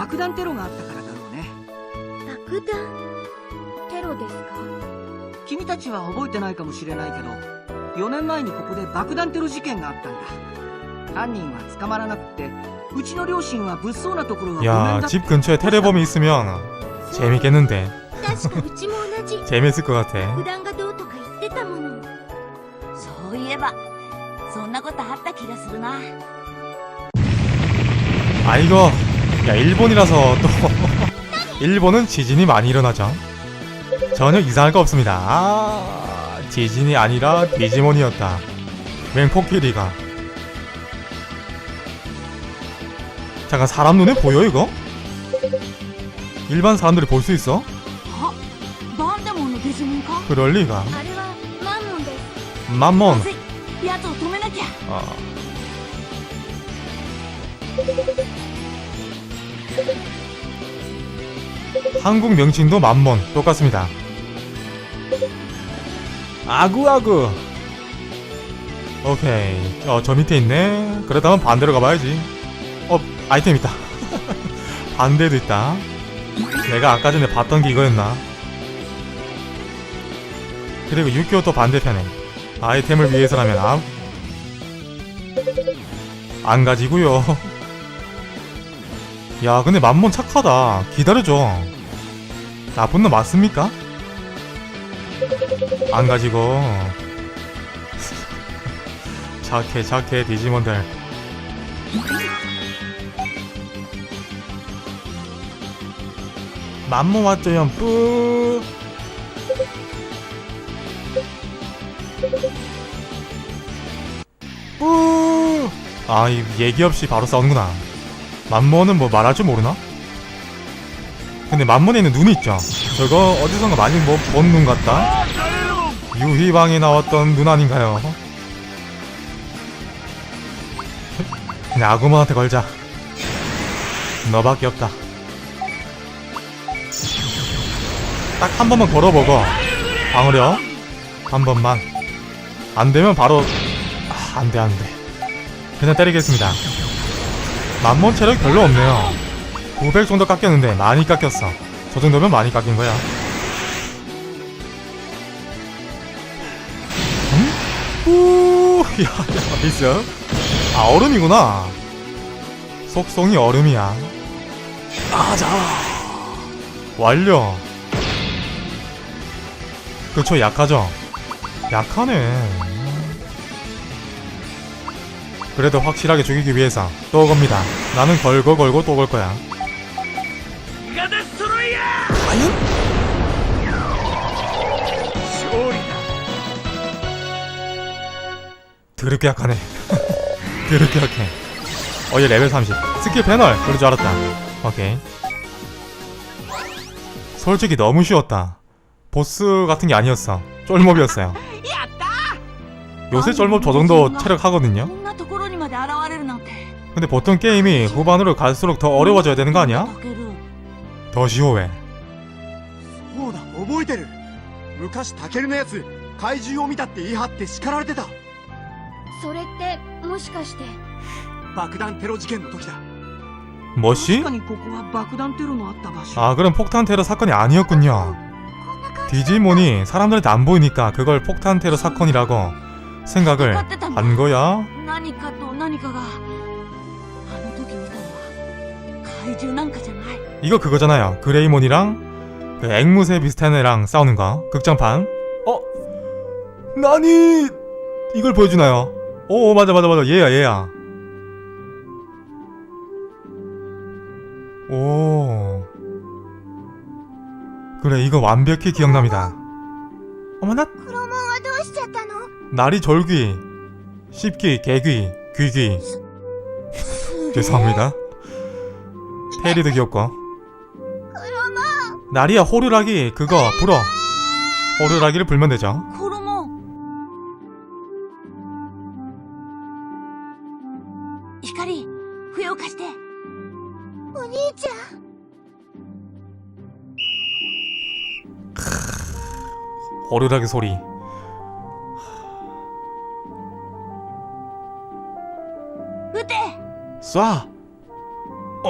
爆弾テロがあったからだろうね爆弾テロですか君たちは覚えてないかもしれないけど4年前にここで爆弾テロ事件があったんだ犯人は捕まらなくってうちの両親は物騒なところがごめん 야 だ 집 근처에 테레범이 있으면 재밌겠는데 確かうちも同じ 재밌을 것 같아 爆弾がどうとか言ってたものそういえばそんなことあった気がするな 아 이거 야 일본이라서 또. 일본은 지진이 많이 일어나죠. 전혀 이상할 거 없습니다. 아, 지진이 아니라 디지몬이었다. 맹폭키리가. 잠깐 사람 눈에 보여 이거? 일반 사람들이 볼 수 있어? 그럴 리가. 만몬 어. 한국 명칭도 맘몬 똑같습니다. 아구아구. 오케이. 어, 저 밑에 있네. 그렇다면 반대로 가봐야지. 어, 아이템 있다. 반대도 있다. 내가 아까 전에 봤던 게 이거였나? 그리고 6교도 반대편에 아이템을 위해서라면 아, 안 가지고요. 야, 근데 맘몬 착하다. 기다려줘. 나쁜 놈 맞습니까? 안 가지고. 착해, 착해, 디지몬들. 맘몬 왔죠요, 뿌. 뿌. 아, 이 얘기 없이 바로 싸우는구나. 맘모는 뭐 말할 줄 모르나? 근데 있는 눈이 있죠. 저거 어디선가 많이 뭐 본 눈 같다. 유희방에 나왔던 눈 아닌가요? 그냥 아구몬한테 걸자. 너밖에 없다. 딱 한 번만 걸어보고 방어력 한 번만 안 되면 바로 아, 안 돼, 안 돼. 그냥 때리겠습니다. 만몬 체력 별로 없네요. 900 정도 깎였는데 많이 깎였어. 저 정도면 많이 깎인 거야. 음? 우, 야, 야, 있어. 아, 얼음이구나. 속성이 얼음이야. 아, 자. 완료. 그쵸, 약하죠? 약하네. 그래도 확실하게 죽이기 위해서 또 겁니다. 나는 걸고 걸고 또 걸 거야. 과연? 드럽게 약하네. 드럽게 약해. 어얘 레벨 30. 스킬 패널! 그럴 줄 알았다. 오케이. 솔직히 너무 쉬웠다. 보스 같은 게 아니었어. 쫄몹이었어요. 요새 쫄몹 저 정도 체력 하거든요. 근데 보통 게임이 후반으로 갈수록 더 어려워져야 되는 거 아니야? タケル 더 쉬워해. そうだ覚えてる昔タケルのやつ怪獣を見たって言い張って叱られてたそれってもしかして爆弾テロ事件の時だ 뭐시? 確かにここは爆弾テロのあった場所 아 그럼 폭탄 테러 사건이 아니었군요. 디지몬이 사람들한테 안 보이니까 그걸 폭탄 테러 사건이라고 생각을 한 거야. 何かと何かが 이거 그거잖아요. 그레이몬이랑 그 앵무새 비슷한 애랑 싸우는 거. 극장판. 어? 나니 이걸 보여주나요? 오 맞아 맞아 맞아 얘야 얘야. 오. 그래 이거 완벽히 기억납니다. 어머나. 날이 절귀, 십귀, 개귀, 귀귀. 죄송합니다. 테리도 귀엽고. 나리야 호루라기 그거 네, 불어. 네. 호루라기를 불면 되죠. 구름아 히카리 후요 가시대. 오니자. 호류 락의 소리. 으대 쏴!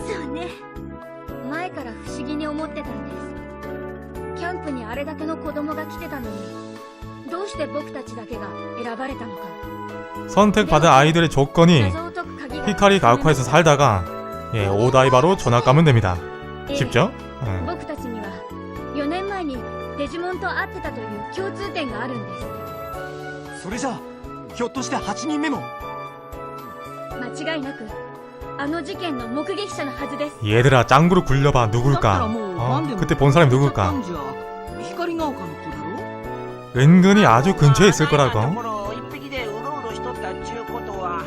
そうね前から不思議に思ってたんですキャンプにあれだけの子供が来てたのにどうして僕たちだけが選ばれたのか 선택받은 아이들의 조건이 謎を解く鍵が 히카리 가쿠에서 살다가 예 오다이바로 전학 가면 됩니다 ええ 쉽죠? 응. 僕たちには4年前にデジモンと会ってたという共通点があるんですそれじゃあひょっとして8人目も間違いなく あの事件の目撃者のはずです 얘들아 짱구로 굴려봐 だったら 누굴까 もう 어, 何でも 그때 본 사람이 やっ 누굴까 たんじゃ光が丘の子だろ 은근히 아주 근처에 있을 とこ 거라고 ろを一匹でうろうろしとったっちゅうことは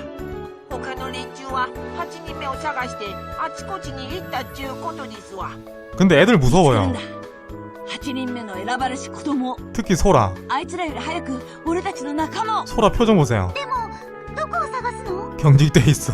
他の連中は8人目を探してあちこちに行ったっちゅうことですわ 근데 애들 来る 무서워요 んだ8人目の選ばれし子供 특히 소라 あいつらより早く俺たちの仲間を 소라 표정 보세요 どこを探すの 경직돼 있어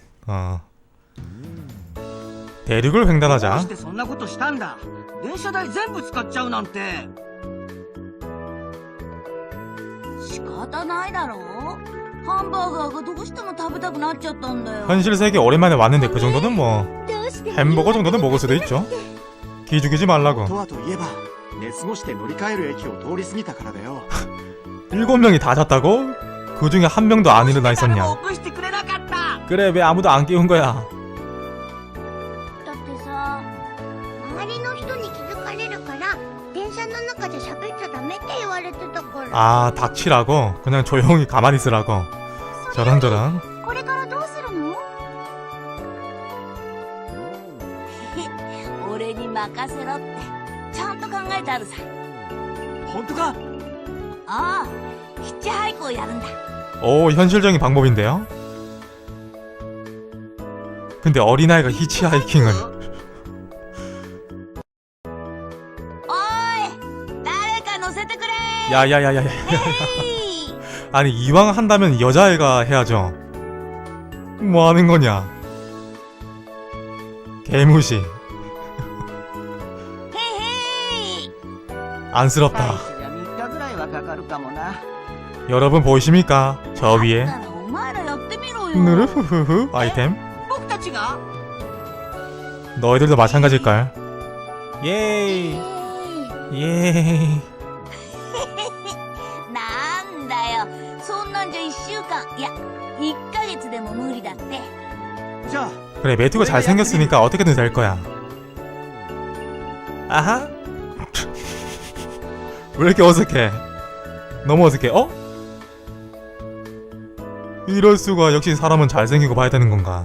어. 대륙을 횡단하자. 현실 세계 오랜만에 왔는데 그 정도는 뭐 햄버거 정도는 먹을 수도 있죠. 기죽이지 말라고. 7명이 다 잤다고? 그 중에 한 명도 안 일어나 있었냐? 그래 왜 아무도 안 깨운 거야 だってさ周りの人に気づかれるから電車の中で喋っちゃダメって言われてたから 아 닥치라고 그냥 조용히 가만히 있으라고 저런저런 これからどうするの俺に任せろってちゃんと考えてあるさ本当かああヒッチハイクをやるんだ 오 현실적인 방법인데요 근데 어린아이가 히치하이킹을. 야야야야야 아니 이왕 한다면 여자애가 해야죠. 뭐하는 거냐? 개무시. 안쓰럽다. 여러분 보이십니까? 저 위에. 느르후후후 아이템. 僕たちが 너희들도 마찬가지일걸 예이 え 예이 なんだよそんなんじゃ1週間いや1ヶ月でも無理だってじゃあ 그래 매튜가 잘생겼으니까 어떻게든 될 거야 아하 왜 이렇게 어색해 너무 어색해 어? 이럴 수가 역시 사람은 잘생기고 봐야 되는 건가?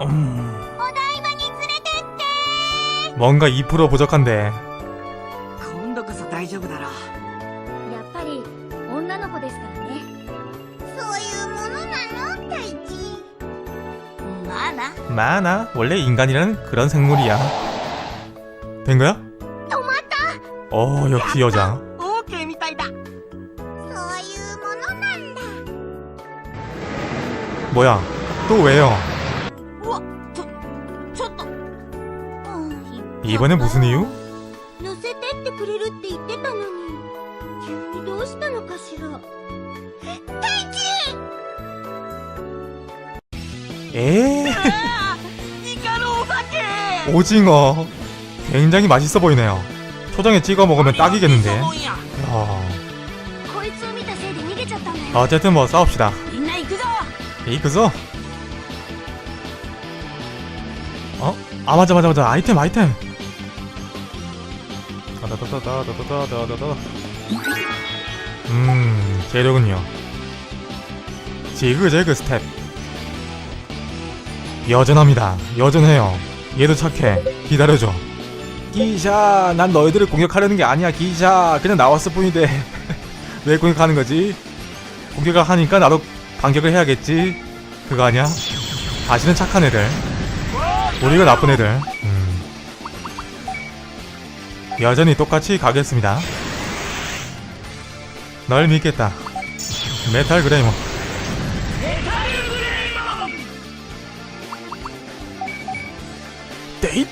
음, お台場に連れてって 뭔가 2% 부족한데. 今度こそ大丈夫だろうやっぱり女の子ですからねそういうものなの太一まあな 많아. 원래 인간이라는 그런 생물이야. 된 거야? 止まった 어, 역시 여자. オーケーみたいだそういうものなんだ 뭐야? 또 왜요? 이번에 무슨 이유? 乗せてってくれるって言ってたのに急にどうしたのかしら에? イカのお酒 오징어. 굉장히 맛있어 보이네요. 초장에 찍어 먹으면 딱이겠는데. もんや 야. こいつを見たせいで逃げちゃったんだよ 어쨌든 뭐 싸웁시다. みんな行くぞ 이그죠? 어? 아 맞아 맞아 맞아 아이템 아이템 다다다다다다다다다다 음 재료군요. 지그재그 스텝. 여전합니다. 여전해요. 얘도 착해. 기다려줘. 기샤 난 너희들을 공격하려는 게 아니야 기샤. 그냥 나왔을 뿐인데 왜 공격하는 거지? 공격을 하니까 나도 반격을 해야겠지. 그거 아니야? 다시는 착한 애들. 우리가 나쁜 애들. 음. 여전히 똑같이 가겠습니다. 널 믿겠다. 메탈 그레이머. 데이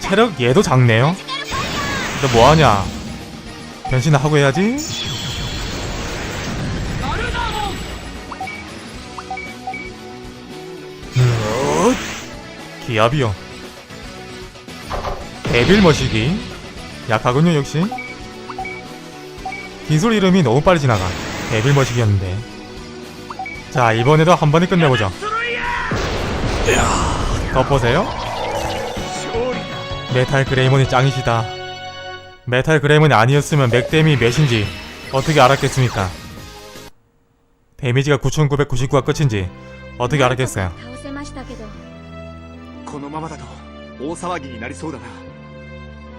체력 얘도 작네요. 너 뭐하냐? 변신 하고 해야지. 음, 어? 기압이요. 데빌 머시기 약하군요 역시 기술 이름이 너무 빨리 지나가 데빌 머시기였는데 자 이번에도 한 번에 끝내보죠 덮보세요 메탈 그레이몬이 짱이시다 메탈 그레이몬이 아니었으면 맥댐이 몇인지 어떻게 알았겠습니까 데미지가 9999가 끝인지 어떻게 알았겠어요 倒せましたけどこのままだと大騒ぎになりそうだな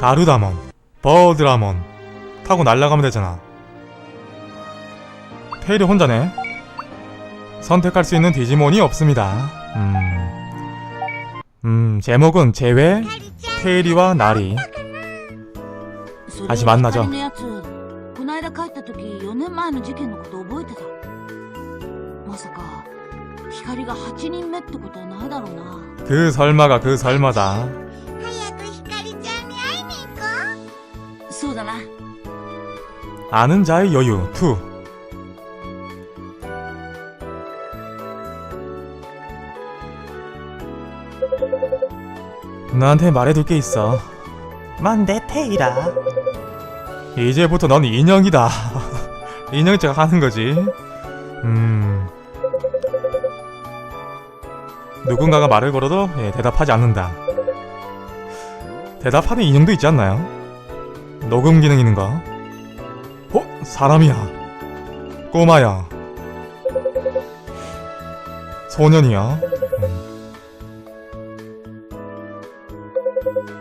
가루다몬 버드라몬 타고 날아가면 되잖아 테일이 혼자네 선택할 수 있는 디지몬이 없습니다 음... 음 제목은 제외 カリちゃん 테일이와 나리 それ足真ん中光のやつこないだ帰った時4年前の事件のこと覚えてたまさか光が8人目ってことはないだろうな 그 설마가 그 설마다 아는 자의 여유 2 너한테 말해둘 게 있어. 만내 테이라? 이제부터 넌 인형이다. 인형체가 하는 거지. 음. 누군가가 말을 걸어도 예, 대답하지 않는다. 대답하는 인형도 있지 않나요? 녹음 기능 있는 거? 어? 사람이야. 꼬마야. 소년이야